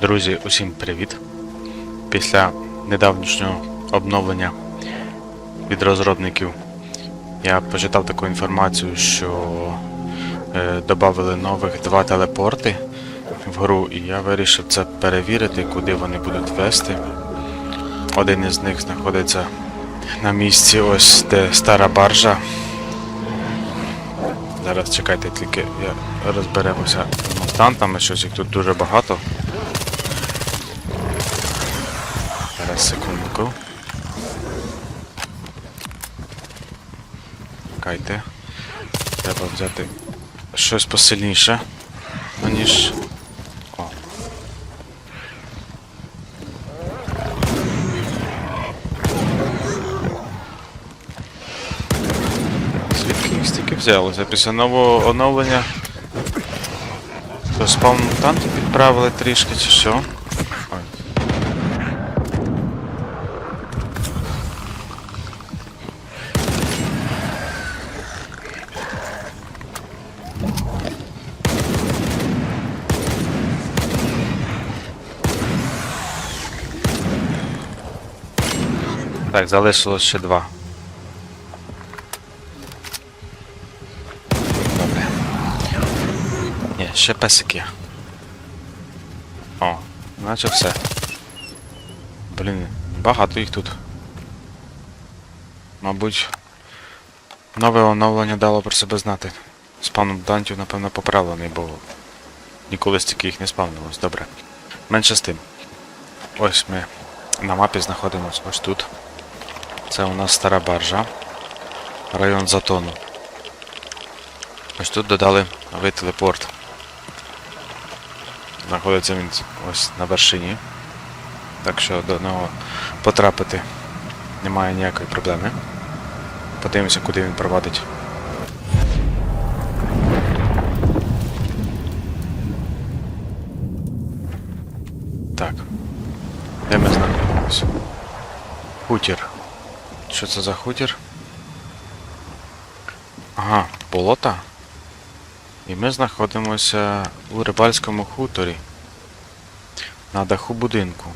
Друзі, усім привіт! Після недавнішнього обновлення від розробників я почитав таку інформацію, що е, додали нових два телепорти в гру, і я вирішив це перевірити, куди вони будуть вести. Один із них знаходиться на місці, ось де стара баржа. Зараз чекайте, тільки я розберемося з мутантами, щось їх тут дуже багато. Зараз секундку. Чекайте. Треба взяти щось посильніше, аніж. О. Звідки їх стільки взялося? Після нового оновлення до спавн мутантів підправили трішки чи що? Так, залишилось ще два. Добре. Ні, ще песик є. О, наче все. Блін, багато їх тут. Мабуть, нове оновлення дало про себе знати. Спавн мутантів, напевно, поправлений, бо ніколи стільки їх не спавнилось. Добре. Менше з тим. Ось ми на мапі знаходимося ось тут. Це у нас стара баржа. Район Затону. Ось тут додали новий телепорт. Знаходиться він ось на вершині. Так що до нього потрапити немає ніякої проблеми. Подивимося, куди він провадить. Так. Де ми знаходимося? Хутір. Що це за хутір? Ага, болота. І ми знаходимося у рибальському хуторі. На даху будинку.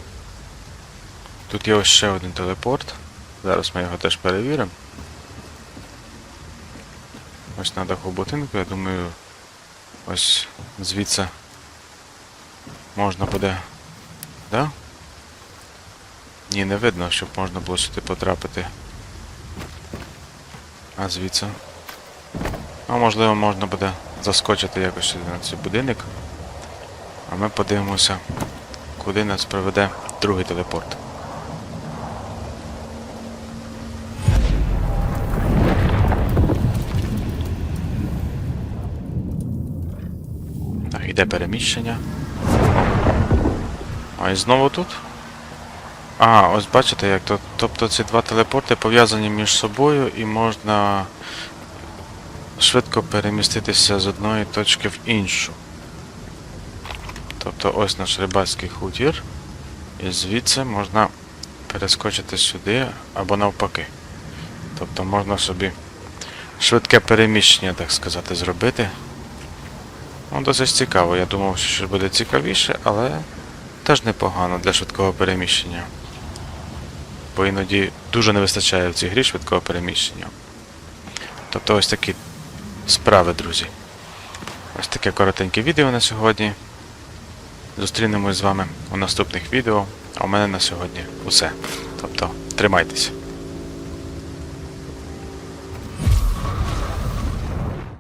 Тут є ось ще один телепорт. Зараз ми його теж перевіримо. Ось на даху будинку, я думаю, ось звідси можна буде. Да? Ні, не видно, щоб можна було сюди потрапити. А звідси. А можливо можна буде заскочити якось сюди на цей будинок. А ми подивимося, куди нас приведе другий телепорт. Так, іде переміщення. А і знову тут? А, ось бачите, як то. Тобто ці два телепорти пов'язані між собою і можна швидко переміститися з одної точки в іншу. Тобто ось наш рибальський хутір. І звідси можна перескочити сюди або навпаки. Тобто можна собі швидке переміщення, так сказати, зробити. Ну, досить цікаво. Я думав, що буде цікавіше, але теж непогано для швидкого переміщення. Бо іноді дуже не вистачає в цій грі швидкого переміщення. Тобто ось такі справи, друзі. Ось таке коротеньке відео на сьогодні. Зустрінемось з вами у наступних відео. А у мене на сьогодні усе. Тобто, тримайтеся.